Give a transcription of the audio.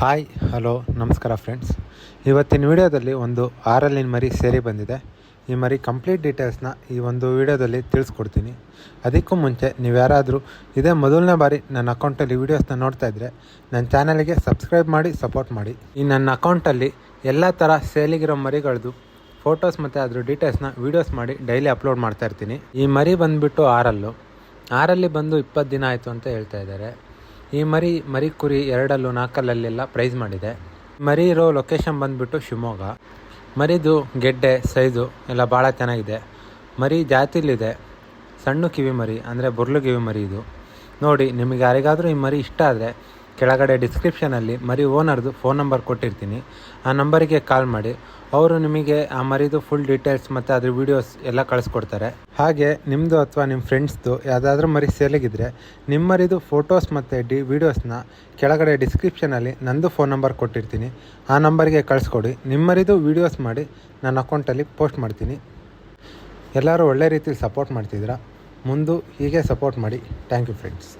Hi, hello, ನಮಸ್ಕಾರ friends. ಇವತ್ತಿನ ವಿಡಿಯೋದಲ್ಲಿ ಒಂದು ಆರಲ್ಲಿನ ಮರಿ ಸೇರಿ ಬಂದಿದೆ. ಈ ಮರಿ ಕಂಪ್ಲೀಟ್ ಡೀಟೇಲ್ಸ್ನ ಈ ಒಂದು ವಿಡಿಯೋದಲ್ಲಿ ತಿಳಿಸ್ಕೊಡ್ತೀನಿ. ಅದಕ್ಕೂ ಮುಂಚೆ ನೀವು ಯಾರಾದರೂ ಇದೇ ಮೊದಲನೇ ಬಾರಿ ನನ್ನ ಅಕೌಂಟಲ್ಲಿ ವೀಡಿಯೋಸ್ನ ನೋಡ್ತಾ ಇದ್ದರೆ ನನ್ನ ಚಾನಲ್ಗೆ ಸಬ್ಸ್ಕ್ರೈಬ್ ಮಾಡಿ, ಸಪೋರ್ಟ್ ಮಾಡಿ. ಈ ನನ್ನ ಅಕೌಂಟಲ್ಲಿ ಎಲ್ಲ ಥರ ಸೇಲಿಗಿರೋ ಮರಿಗಳದ್ದು ಫೋಟೋಸ್ ಮತ್ತು ಅದ್ರ ಡೀಟೇಲ್ಸ್ನ ವೀಡಿಯೋಸ್ ಮಾಡಿ ಡೈಲಿ ಅಪ್ಲೋಡ್ ಮಾಡ್ತಾ ಇರ್ತೀನಿ. ಈ ಮರಿ ಬಂದುಬಿಟ್ಟು ಆರಲ್ಲು. ಆರಲ್ಲಿ ಬಂದು ಇಪ್ಪತ್ತು ದಿನ ಆಯಿತು ಅಂತ ಹೇಳ್ತಾ ಇದ್ದಾರೆ. ಈ ಮರಿ ಮರಿ ಕುರಿ ಎರಡಲ್ಲೂ ನಾಲ್ಕಲ್ಲಲ್ಲೆಲ್ಲ ಪ್ರೈಸ್ ಮಾಡಿದೆ. ಮರಿ ಇರೋ ಲೊಕೇಶನ್ ಬಂದುಬಿಟ್ಟು ಶಿವಮೊಗ್ಗ. ಮರಿದು ಗೆಡ್ಡೆ, ಸೈಜು ಎಲ್ಲ ಭಾಳ ಚೆನ್ನಾಗಿದೆ. ಮರಿ ಜಾತಿಲಿದೆ. ಸಣ್ಣ ಕಿವಿ ಮರಿ, ಅಂದರೆ ಬುರ್ಲು ಕಿವಿ ಮರಿ ಇದು. ನೋಡಿ, ನಿಮಗೆ ಯಾರಿಗಾದರೂ ಈ ಮರಿ ಇಷ್ಟ ಆದರೆ ಕೆಳಗಡೆ ಡಿಸ್ಕ್ರಿಪ್ಷನಲ್ಲಿ ಮರಿ ಓನರ್ದು ಫೋನ್ ನಂಬರ್ ಕೊಟ್ಟಿರ್ತೀನಿ. ಆ ನಂಬರಿಗೆ ಕಾಲ್ ಮಾಡಿ. ಅವರು ನಿಮಗೆ ಆ ಮರಿದು ಫುಲ್ ಡೀಟೇಲ್ಸ್ ಮತ್ತು ಅದ್ರ ವೀಡಿಯೋಸ್ ಎಲ್ಲ ಕಳಿಸ್ಕೊಡ್ತಾರೆ. ಹಾಗೆ ನಿಮ್ಮದು ಅಥವಾ ನಿಮ್ಮ ಫ್ರೆಂಡ್ಸ್ದು ಯಾವುದಾದ್ರೂ ಮರಿ ಸೇಲಿಗಿದ್ರೆ ನಿಮ್ಮ ಮರಿದು ಫೋಟೋಸ್ ಮತ್ತು ಡಿ ವೀಡಿಯೋಸ್ನ ಕೆಳಗಡೆ ಡಿಸ್ಕ್ರಿಪ್ಷನಲ್ಲಿ ನಂದು ಫೋನ್ ನಂಬರ್ ಕೊಟ್ಟಿರ್ತೀನಿ. ಆ ನಂಬರಿಗೆ ಕಳಿಸ್ಕೊಡಿ. ನಿಮ್ಮ ಮರಿದು ವೀಡಿಯೋಸ್ ಮಾಡಿ ನನ್ನ ಅಕೌಂಟಲ್ಲಿ ಪೋಸ್ಟ್ ಮಾಡ್ತೀನಿ. ಎಲ್ಲರೂ ಒಳ್ಳೆ ರೀತಿಲಿ ಸಪೋರ್ಟ್ ಮಾಡ್ತಿದ್ದೀರಾ? ಮುಂದೆ ಹೀಗೆ ಸಪೋರ್ಟ್ ಮಾಡಿ. Thank you friends